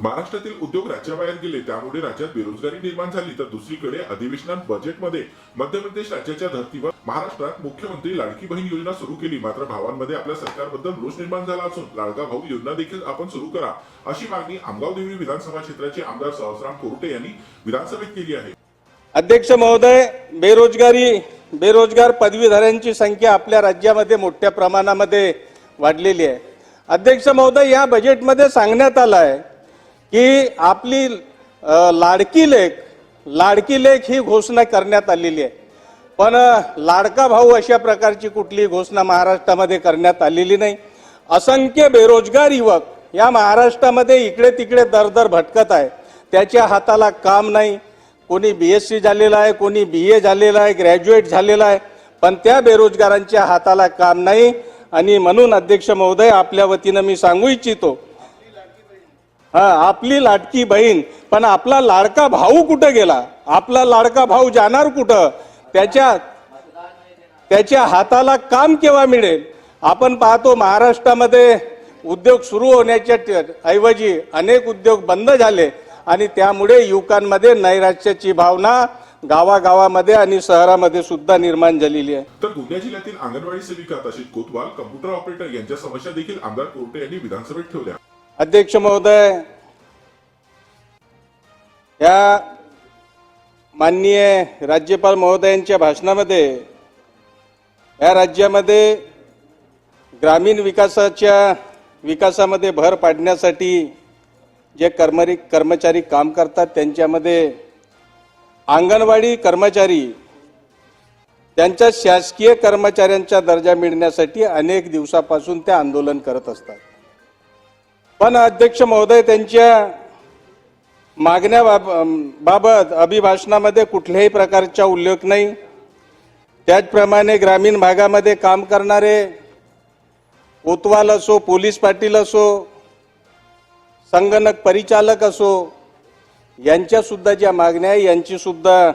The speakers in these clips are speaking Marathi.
महाराष्ट्रातील उद्योग राज्याबाहेर गेले त्यामुळे राज्यात बेरोजगारी निर्माण झाली. तर दुसरीकडे अधिवेशनात बजेटमध्ये मध्य प्रदेश राज्याच्या धर्तीवर महाराष्ट्रात मुख्यमंत्री लाडकी बहीण योजना सुरू केली. मात्र भावांमध्ये आपल्या सरकारबद्दल रोष निर्माण झाला असून लाडका भाऊ योजना देखील आपण सुरू करा अशी मागणी आमगाव देवळी विधानसभा क्षेत्राचे आमदार सहस्राम कोरटे यांनी विधानसभेत केली आहे. अध्यक्ष महोदय बेरोजगारी बेरोजगार पदवीधरांची संख्या आपल्या राज्यामध्ये मोठ्या प्रमाणामध्ये वाढलेली आहे. अध्यक्ष महोदय या बजेटमध्ये सांगण्यात आलं आहे की आपली लाडकी लेख लाडकी लेख ही घोषणा करण्यात आलेली आहे. पण लाडका भाऊ अशा प्रकारची कुठली घोषणा महाराष्ट्रामध्ये करण्यात आलेली नाही. असंख्य बेरोजगार युवक या महाराष्ट्रामध्ये इकडे तिकडे दर दर भटकत आहे. त्याच्या हाताला काम नाही. कोणी बी एस सी झालेला आहे कोणी बी ए झालेला आहे ग्रॅज्युएट झालेला आहे. पण त्या बेरोजगारांच्या हाताला काम नाही. आणि म्हणून अध्यक्ष महोदय आपल्या वतीनं मी सांगू इच्छितो हा आपली लाडकी बहीण पण आपला लाडका भाऊ कुठं गेला? आपला लाडका भाऊ जाणार कुठं? त्याच्या त्याच्या हाताला काम केव्हा मिळेल? आपण पाहतो महाराष्ट्रामध्ये उद्योग सुरू होण्याच्या ऐवजी अनेक उद्योग बंद झाले आणि त्यामुळे युवकांमध्ये नैराश्याची भावना गावागावामध्ये आणि शहरामध्ये सुद्धा निर्माण झालेली आहे. तर गोंदिया जिल्ह्यातील अंगणवाडी सेविका तसेच कोतवाल कम्प्युटर ऑपरेटर यांच्या समस्या देखील आमदार कोर्टे यांनी विधानसभेत ठेवल्या. अध्यक्ष महोदय या माननीय राज्यपाल महोदयांच्या भाषणामध्ये या राज्यामध्ये ग्रामीण विकासाच्या विकासामध्ये भर पाडण्यासाठी जे कर्मरी कर्मचारी काम करतात त्यांच्यामध्ये अंगणवाडी कर्मचारी त्यांच्या शासकीय कर्मचाऱ्यांचा दर्जा मिळण्यासाठी अनेक दिवसापासून ते आंदोलन करत असतात. पण अध्यक्ष महोदय त्यांच्या मागण्या बाब- बाबत अभिभाषणामध्ये कुठल्याही प्रकारचा उल्लेख नाही. त्याचप्रमाणे ग्रामीण भागामध्ये काम करणारे कोतवाल असो पोलीस पाटील असो संगणक परिचालक असो यांच्यासुद्धा ज्या मागण्या आहे यांचीसुद्धा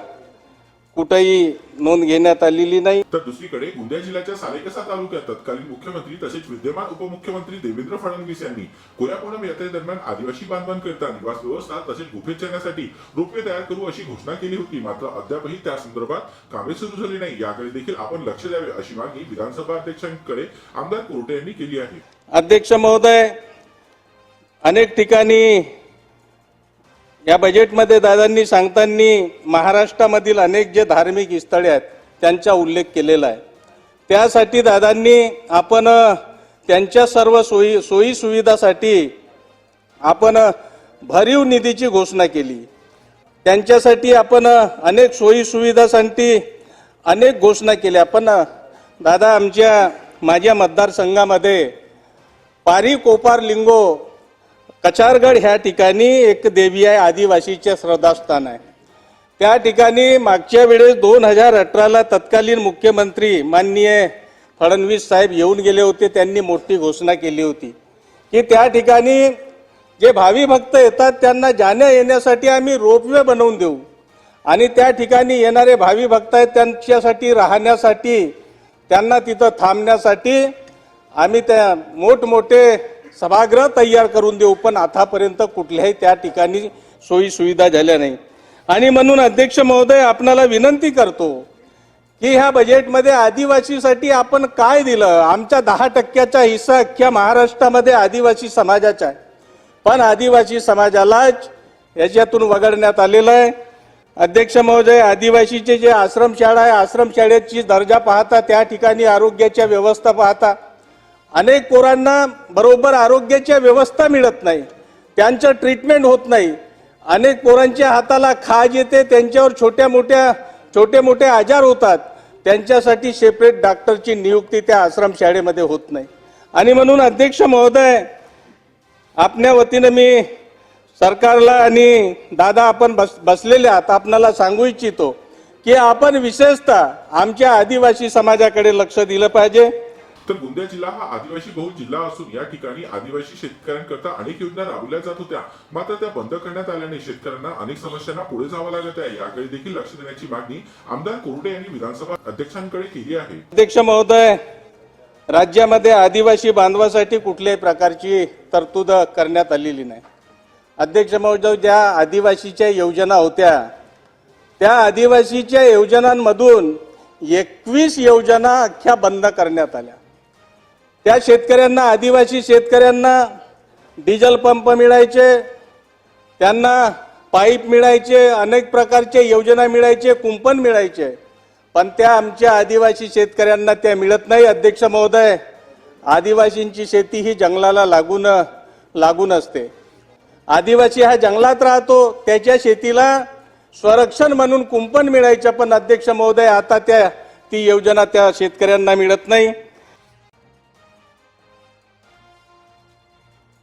कुठेही नोंद घेण्यात आलेली नाही. तर दुसरीकडे गोंदिया जिल्ह्याच्या सालेकसा तालुक्यात तत्कालीन मुख्यमंत्री तसेच विद्यमान उपमुख्यमंत्री देवेंद्र फडणवीस यांनी कोयापूर्णम यात्रेदरम्यान आदिवासी बांधवांकरिता निवास व्यवस्था तसेच गुफे चरण्यासाठी रोपवे तयार करू अशी घोषणा केली होती. मात्र अद्यापही त्या संदर्भात कामे सुरू झाली नाही. याकडे देखील आपण लक्ष द्यावे अशी मागणी विधानसभा अध्यक्षांकडे आमदार कोरटे यांनी केली आहे. अध्यक्ष महोदय अनेक ठिकाणी या बजेटमध्ये दादांनी सांगताना महाराष्ट्रामधील अनेक जे धार्मिक स्थळे आहेत त्यांचा उल्लेख केलेला आहे. त्यासाठी दादांनी आपण त्यांच्या सर्व सोयी सोयी सुविधासाठी आपण भरीव निधीची घोषणा केली. त्यांच्यासाठी आपण अनेक सोयी सुविधासाठी अनेक घोषणा केल्या. पण दादा आमच्या माझ्या मतदारसंघामध्ये पारी कोपार लिंगो कचारगड ह्या ठिकाणी एक देवी आहे आदिवासीचे श्रद्धास्थान आहे. त्या ठिकाणी मागच्या वेळेस दोन हजार अठराला तत्कालीन मुख्यमंत्री माननीय फडणवीस साहेब येऊन गेले होते त्यांनी मोठी घोषणा केली होती. की त्या ठिकाणी जे भावी भक्त येतात त्यांना जाण्या येण्यासाठी आम्ही रोपवे बनवून देऊ. आणि त्या ठिकाणी येणारे भावी भक्त आहेत त्यांच्यासाठी राहण्यासाठी त्यांना तिथं थांबण्यासाठी आम्ही त्या मोठमोठे सभागृह तयार करून देऊ पण आतापर्यंत कुठल्याही त्या ठिकाणी सोयी सुविधा झाल्या नाही. आणि म्हणून अध्यक्ष महोदय आपणाला विनंती करतो की ह्या बजेटमध्ये आदिवासीसाठी आपण काय दिलं? आमच्या दहा टक्क्याचा हिस्सा अख्ख्या महाराष्ट्रामध्ये आदिवासी समाजाचा आहे पण आदिवासी समाजालाच याच्यातून वगळण्यात आलेलं आहे. अध्यक्ष महोदय आदिवासीचे जे आश्रमशाळा आहे आश्रमशाळेची दर्जा पाहता त्या ठिकाणी आरोग्याच्या व्यवस्था पाहता अनेक पोरांना बरोबर आरोग्याच्या व्यवस्था मिळत नाही. त्यांचं ट्रीटमेंट होत नाही. अनेक पोरांच्या हाताला खाज येते त्यांच्यावर छोट्या मोठ्या छोटे मोठे आजार होतात. त्यांच्यासाठी सेपरेट डॉक्टरची नियुक्ती त्या आश्रमशाळेमध्ये होत नाही. आणि म्हणून अध्यक्ष महोदय आपल्या वतीनं मी सरकारला आणि दादा आपण बस बसलेले आहात आपणाला सांगू इच्छितो की आपण विशेषतः आमच्या आदिवासी समाजाकडे लक्ष दिलं पाहिजे. तर गोंदिया जिल्हा हा आदिवासी बहुल जिल्हा असून या ठिकाणी आदिवासी शेतकऱ्यांकरता अनेक योजना राबवल्या जात होत्या. मात्र त्या बंद करण्यात आल्याने शेतकऱ्यांना अनेक समस्यांना पुढे जावं लागत आहे. याकडे देखील लक्ष देण्याची मागणी आमदार कोरडे यांनी विधानसभा अध्यक्षांकडे केली आहे. अध्यक्ष महोदय राज्यामध्ये आदिवासी बांधवासाठी कुठल्याही प्रकारची तरतूद करण्यात आलेली नाही. अध्यक्ष महोदय ज्या आदिवासीच्या योजना होत्या त्या आदिवासीच्या योजनांमधून एकवीस योजना अख्ख्या बंद करण्यात आल्या. त्या शेतकऱ्यांना आदिवासी शेतकऱ्यांना डिझेल पंप मिळायचे त्यांना पाईप मिळायचे अनेक प्रकारचे योजना मिळायचे कुंपण मिळायचे. पण त्या आमच्या आदिवासी शेतकऱ्यांना त्या मिळत नाही अध्यक्ष महोदय. आदिवासींची शेती ही जंगलाला लागून लागून असते. आदिवासी हा जंगलात राहतो त्याच्या शेतीला संरक्षण म्हणून कुंपण मिळायचं पण अध्यक्ष महोदय आता त्या ती योजना त्या शेतकऱ्यांना मिळत नाही.